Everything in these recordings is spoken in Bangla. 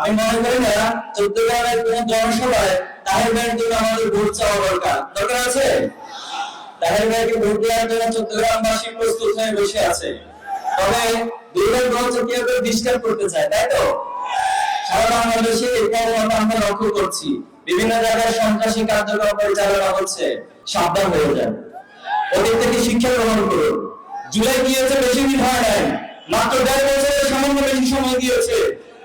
আমি মনে করি না চট্টগ্রামের কোন জনসভায় তাহের ভাইয়ের জন্য আমাদের ভোট চাওয়া দরকার। দরকার আছে? তাহের ভাইকে ভোট দেওয়ার জন্য চট্টগ্রামবাসী প্রস্তুত হয়ে বসে আছে। তবে কেউ কেউ ডিস্টার্ব করতে চায়, তাই তো? সারা বাংলাদেশে প্রবণতা আমরা লক্ষ্য করছি। বিভিন্ন জায়গায় সন্ত্রাসী কার্যক্রম পরিচালনা হচ্ছে। সাবধান হয়ে ওদের থেকে শিক্ষা গ্রহণ করুন। জুলাই গিয়েছে, বেশি দিন হয় নাই। মাত্র দেড় বছরের সামান্য বেশি সময় গিয়েছে।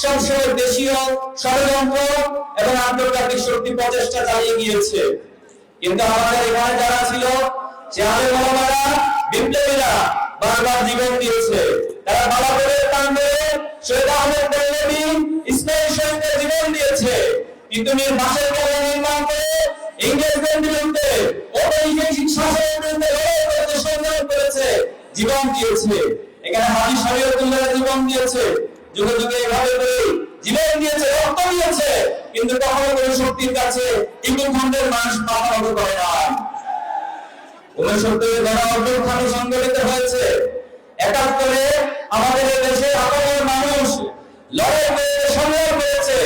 সবসময় দেশীয় ষড়যন্ত্র এবং আন্তর্জাতিক শক্তি প্রচেষ্টা চালিয়ে গিয়েছে। কিন্তু আমাদের এখানে যারা ছিল আলে মোলামারা বিপ্লবীরা বারবার জীবন দিয়েছে। তারা বালাপুরের কাণ্ডে সৈয়দ আহমেদ দেলবি ইসমাইল শহীদের জীবন দিয়েছে। তিতুমির বাসের কলা নির্মাণ করে ইংরেজদের বিরুদ্ধে, ঔপনিবেশিক শাসনের বিরুদ্ধে লড়াই করেছে, সংগ্রাম করেছে, জীবন দিয়েছে। এখানে হাজি শরীয়তুল্লাহ জীবন দিয়েছে। যুগে যুগে এভাবে করে জীবন দিয়েছে, রক্ত দিয়েছে, কিন্তু কখনো কোনো শক্তির কাছে ইবুল মানুষ মাথা নত করে না উনসত্তরের গণ অভ্যুত্থান সংগঠিত হয়েছে। একাত্তরে আমাদের দেশে আপামর মানুষ লড়াই করেছে সংগ্রাম করেছে,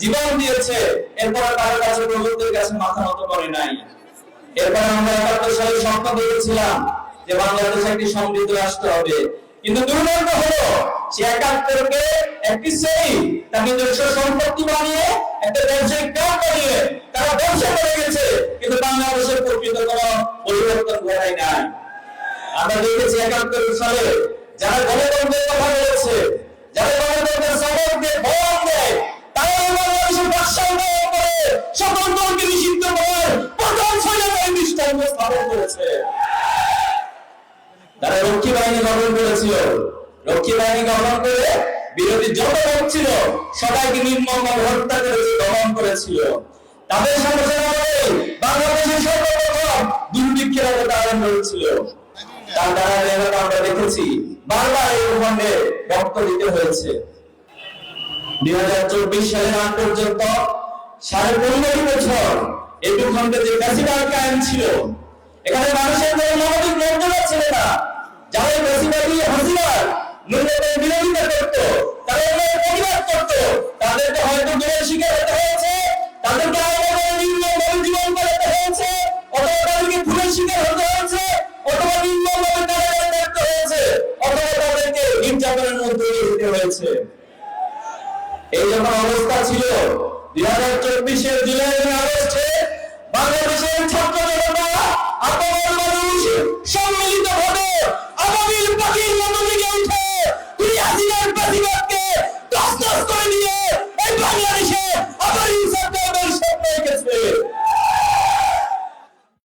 জীবন দিয়েছে। এরপর কারও কাছে প্রভুত্বের কাছে মাথা নত করে নাই। এরপর আমরা একাত্তর সালে স্বপ্ন দেখেছিলাম যে বাংলাদেশ একটি সমৃদ্ধ রাষ্ট্র হবে। কিন্তু দুর্ভাগ্য হলো, সে একাত্তরকে একটি শ্রেণি তার নিজস্ব সম্পত্তি বানিয়ে একটা ব্যবসায়িক কাজ বানিয়ে তারা ব্যবসা করে গেছে, কিন্তু বাংলাদেশের প্রকৃত কোনো পরিবর্তন ঘটায় নাই। আমরা দেখেছি একাত্তর সালে যারা গণতন্ত্রের কথা বলেছে, যারা গণতন্ত্রের সবক দিয়ে ভয় দেয় তারা বাংলাদেশের করে নিষিদ্ধ স্বৈরাচারী দৃষ্টান্ত স্থাপন করেছে। তারা রক্ষী গঠন করেছিল। রক্ষী বাহিনী করে বিরোধী যত লোক ছিল, সবাইকে নির্মম হত্যা করেছে দমন করেছিল। তাদের সাথে বাংলাদেশের সর্বপ্রথম দুর্ভিক্ষের আগে আরম্ভ হয়েছিল। তার দ্বারা আমরা দেখেছি, বারবার এই ভূখণ্ডে রক্ত দিতে হয়েছে। দুই হাজার চব্বিশ সালের আগ পর্যন্ত সাড়ে বছর এই যে ফ্যাসিবাদ কায়েম ছিল, এখানে মানুষের মানবিক ছিল না। যারা ফ্যাসিবাদী হাসিনার ন্যূনতম বিরোধিতা করত, তারা প্রতিবাদ করত, তাদেরকে হয়তো দূরের শিকার হতে হয়েছে, তাদেরকে আলাদা নির্মমভাবে জীবন কাটাতে হয়েছে, অথবা তাদেরকে খুনের শিকার হতে হয়েছে, অথবা নির্মমভাবে কারাগারে থাকতে হয়েছে, অথবা তাদেরকে নির্যাতনের মধ্যে যেতে হয়েছে। এই যখন অবস্থা ছিল, দুই হাজার চব্বিশের জুলাই আগস্টে বাংলাদেশের ছাত্র জনতা আপামর মানুষ করে দিয়ে এই বাংলাদেশে